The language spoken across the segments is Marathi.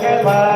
Bye.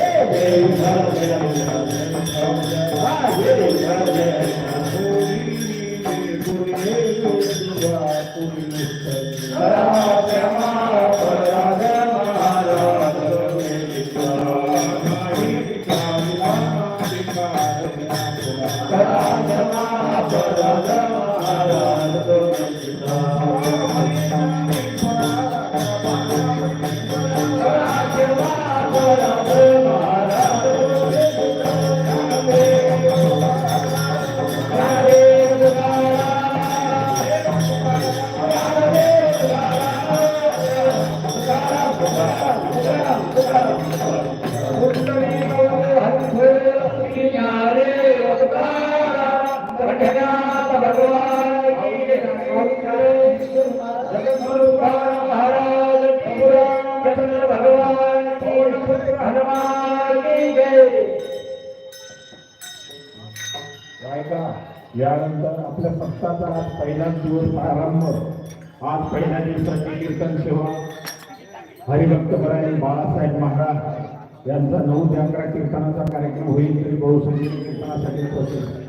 त्यानंतर आपल्या सप्ताहाचा आज पहिलाच दिवस प्रारंभ आज पहिल्या दिवसाची कीर्तन सेवा हरिभक्त बराई बाळासाहेब महाराज यांचा नऊ ते अकरा कीर्तनाचा कार्यक्रम होईल तरी बहुसंख्य कीर्तनासाठी